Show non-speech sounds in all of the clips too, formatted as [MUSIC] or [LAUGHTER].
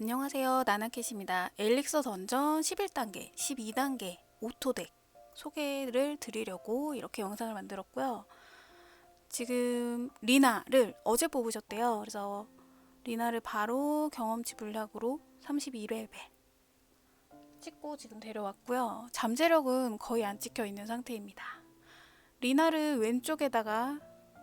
안녕하세요. 나나캣입니다. 엘릭서 던전 11단계, 12단계 오토덱 소개를 드리려고 이렇게 영상을 만들었고요. 지금 리나를 어제 뽑으셨대요. 그래서 리나를 바로 경험치 분량으로 32레벨 찍고 지금 데려왔고요. 잠재력은 거의 안 찍혀 있는 상태입니다. 리나를 왼쪽에다가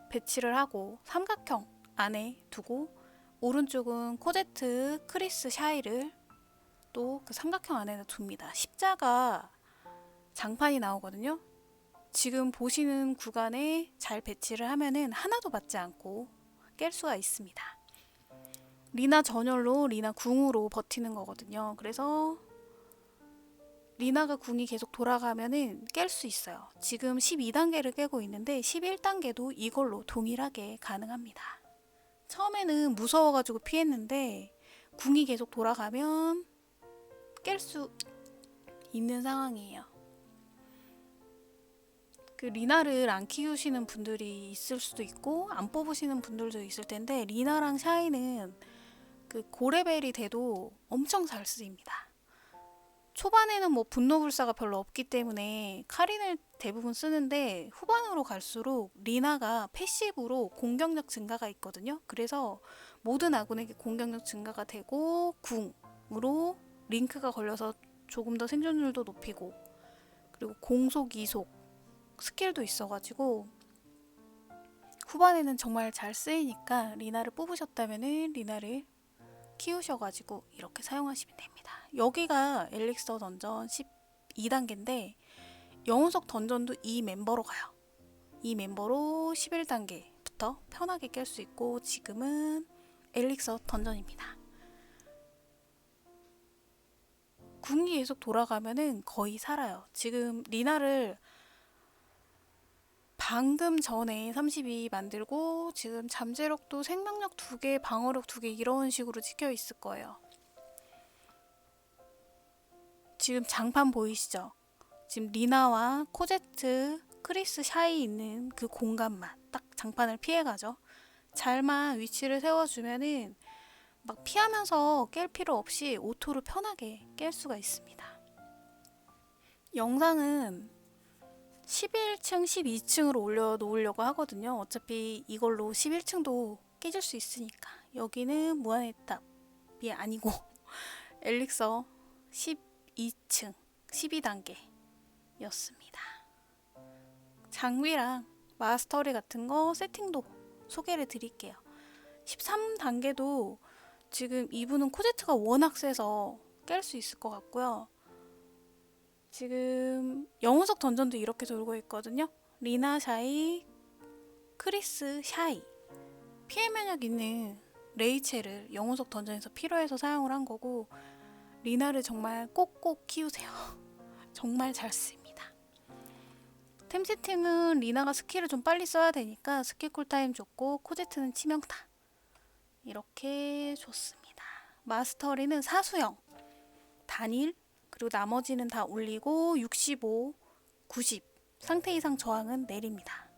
배치를 하고 삼각형 안에 두고 오른쪽은 코제트 크리스 샤이를 또 그 삼각형 안에 둡니다. 십자가 장판이 나오거든요. 지금 보시는 구간에 잘 배치를 하면은 하나도 맞지 않고 깰 수가 있습니다. 리나 전열로 리나 궁으로 버티는 거거든요. 그래서 리나가 궁이 계속 돌아가면은 깰 수 있어요. 지금 12단계를 깨고 있는데 11단계도 이걸로 동일하게 가능합니다. 처음에는 무서워가지고 피했는데 궁이 계속 돌아가면 깰 수 있는 상황이에요. 그 리나를 안 키우시는 분들이 있을 수도 있고 안 뽑으시는 분들도 있을 텐데 리나랑 샤이는 그 고레벨이 돼도 엄청 잘 쓰입니다. 초반에는 뭐 분노불사가 별로 없기 때문에 카린을 대부분 쓰는데 후반으로 갈수록 리나가 패시브로 공격력 증가가 있거든요. 그래서 모든 아군에게 공격력 증가가 되고 궁으로 링크가 걸려서 조금 더 생존율도 높이고 그리고 공속 이속 스킬도 있어가지고 후반에는 정말 잘 쓰이니까 리나를 뽑으셨다면은 리나를 키우셔가지고 이렇게 사용하시면 됩니다. 여기가 엘릭서 던전 12단계인데 영혼석 던전도 이 멤버로 가요. 이 멤버로 11단계부터 편하게 깰 수 있고 지금은 엘릭서 던전입니다. 궁이 계속 돌아가면은 거의 살아요. 지금 리나를 방금 전에 32 만들고 지금 잠재력도 생명력 2개, 방어력 2개 이런 식으로 찍혀 있을 거예요. 지금 장판 보이시죠? 지금 리나와 코제트, 크리스 샤이 있는 그 공간만 딱 장판을 피해가죠. 잘만 위치를 세워주면은 막 피하면서 깰 필요 없이 오토로 편하게 깰 수가 있습니다. 영상은 11층, 12층으로 올려 놓으려고 하거든요. 어차피 이걸로 11층도 깨질 수 있으니까. 여기는 무한의 탑이 아니고 [LAUGHS] 엘릭서 12층, 12단계였습니다. 장비랑 마스터리 같은 거 세팅도 소개를 드릴게요. 13단계도 지금 이분은 코제트가 워낙 세서 깰 수 있을 것 같고요. 지금 영웅석 던전도 이렇게 돌고 있거든요. 리나 샤이, 크리스 샤이. 피해 면역 있는 레이첼을 영웅석 던전에서 필요해서 사용을 한 거고 리나를 정말 꼭꼭 키우세요. [LAUGHS] 정말 잘 씁니다. 템 세팅은 리나가 스킬을 좀 빨리 써야 되니까 스킬 쿨타임 좋고 코제트는 치명타. 이렇게 좋습니다. 마스터리는 사수형, 단일, 그리고 나머지는 다 올리고 65, 90 상태 이상 저항은 내립니다.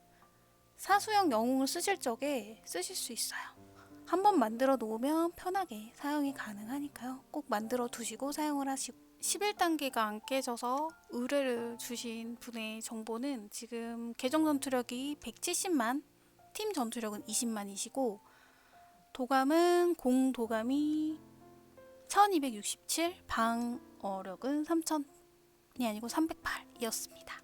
사수형 영웅을 쓰실 적에 쓰실 수 있어요. 한번 만들어 놓으면 편하게 사용이 가능하니까요. 꼭 만들어 두시고 사용을 하시고 11단계가 안 깨져서 의뢰를 주신 분의 정보는 지금 계정 전투력이 170만, 팀 전투력은 20만이시고 도감은 공 도감이 1267, 방어력은 3000이 아니고 308이었습니다.